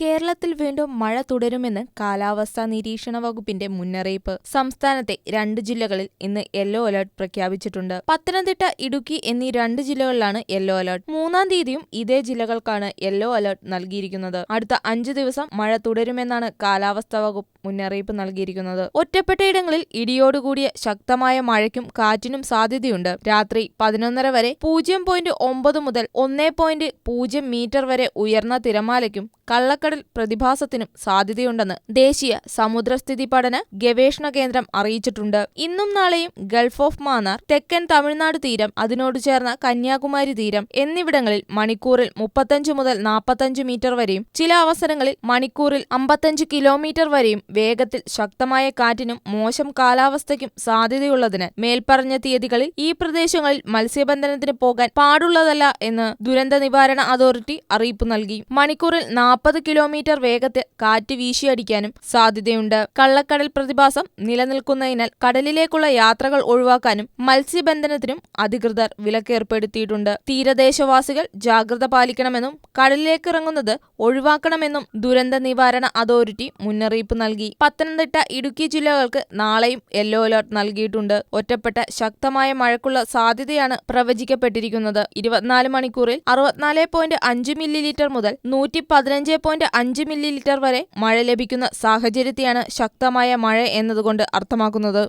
കേരളത്തിൽ വീണ്ടും മഴ തുടരുമെന്ന് കാലാവസ്ഥാ നിരീക്ഷണ വകുപ്പിന്റെ മുന്നറിയിപ്പ്. സംസ്ഥാനത്തെ രണ്ട് ജില്ലകളിൽ ഇന്ന് യെല്ലോ അലർട്ട് പ്രഖ്യാപിച്ചിട്ടുണ്ട്. പത്തനംതിട്ട ഇടുക്കി എന്നീ രണ്ട് ജില്ലകളിലാണ് യെല്ലോ അലർട്ട്. മൂന്നാം തീയതിയും ഇതേ ജില്ലകൾക്കാണ് യെല്ലോ അലർട്ട് നൽകിയിരിക്കുന്നത്. അടുത്ത അഞ്ചു ദിവസം മഴ തുടരുമെന്നാണ് കാലാവസ്ഥാ വകുപ്പ് മുന്നറിയിപ്പ് നൽകിയിരിക്കുന്നത്. ഒറ്റപ്പെട്ടയിടങ്ങളിൽ ഇടിയോടുകൂടിയ ശക്തമായ മഴയ്ക്കും കാറ്റിനും സാധ്യതയുണ്ട്. രാത്രി പതിനൊന്നര വരെ പൂജ്യം പോയിന്റ് ഒമ്പത് മുതൽ ഒന്നേ പോയിന്റ് പൂജ്യം മീറ്റർ വരെ ഉയർന്ന തിരമാലയ്ക്കും കള്ളക്കടൽ പ്രതിഭാസത്തിനും സാധ്യതയുണ്ടെന്ന് ദേശീയ സമുദ്രസ്ഥിതി പഠന ഗവേഷണ കേന്ദ്രം അറിയിച്ചിട്ടുണ്ട്. ഇന്നും നാളെയും ഗൾഫ് ഓഫ് മാന്നാർ തെക്കൻ തമിഴ്നാട് തീരം അതിനോട് ചേർന്ന കന്യാകുമാരി തീരം എന്നിവിടങ്ങളിൽ മണിക്കൂറിൽ മുപ്പത്തഞ്ച് മുതൽ നാൽപ്പത്തഞ്ച് മീറ്റർ വരെയും ചില അവസരങ്ങളിൽ മണിക്കൂറിൽ അമ്പത്തഞ്ച് കിലോമീറ്റർ വരെയും വേഗത്തിൽ ശക്തമായ കാറ്റിനും മോശം കാലാവസ്ഥയ്ക്കും സാധ്യതയുള്ളതിന് മേൽപ്പറഞ്ഞ തീയതികളിൽ ഈ പ്രദേശങ്ങളിൽ മത്സ്യബന്ധനത്തിന് പോകാൻ പാടുള്ളതല്ല എന്ന് ദുരന്ത നിവാരണ അതോറിറ്റി അറിയിപ്പ് നൽകി. മണിക്കൂറിൽ നാൽപ്പത് കിലോമീറ്റർ വേഗത്തിൽ കാറ്റ് വീശിയടിക്കാനും സാധ്യതയുണ്ട്. കള്ളക്കടൽ പ്രതിഭാസം നിലനിൽക്കുന്നതിനാൽ കടലിലേക്കുള്ള യാത്രകൾ ഒഴിവാക്കാനും മത്സ്യബന്ധനത്തിനും അധികൃതർ വിലക്കേർപ്പെടുത്തിയിട്ടുണ്ട്. തീരദേശവാസികൾ ജാഗ്രത പാലിക്കണമെന്നും കടലിലേക്ക് ഇറങ്ങുന്നത് ഒഴിവാക്കണമെന്നും ദുരന്ത നിവാരണ അതോറിറ്റി മുന്നറിയിപ്പ് നൽകി. പത്തനംതിട്ട ഇടുക്കി ജില്ലകൾക്ക് നാളെയും യെല്ലോ അലർട്ട് നൽകിയിട്ടുണ്ട്. ഒറ്റപ്പെട്ട ശക്തമായ മഴയ്ക്കുള്ള സാധ്യതയാണ് പ്രവചിക്കപ്പെട്ടിരിക്കുന്നത്. ഇരുപത്തിനാല് മണിക്കൂറിൽ അറുപത്തിനാല് പോയിന്റ് അഞ്ച് മില്ലി ലിറ്റർ മുതൽ നൂറ്റി പതിനഞ്ച് പോയിന്റ് അഞ്ച് മില്ലി ലിറ്റർ വരെ മഴ ലഭിക്കുന്ന സാഹചര്യത്തെയാണ് ശക്തമായ മഴ എന്നതുകൊണ്ട് അർത്ഥമാക്കുന്നത്.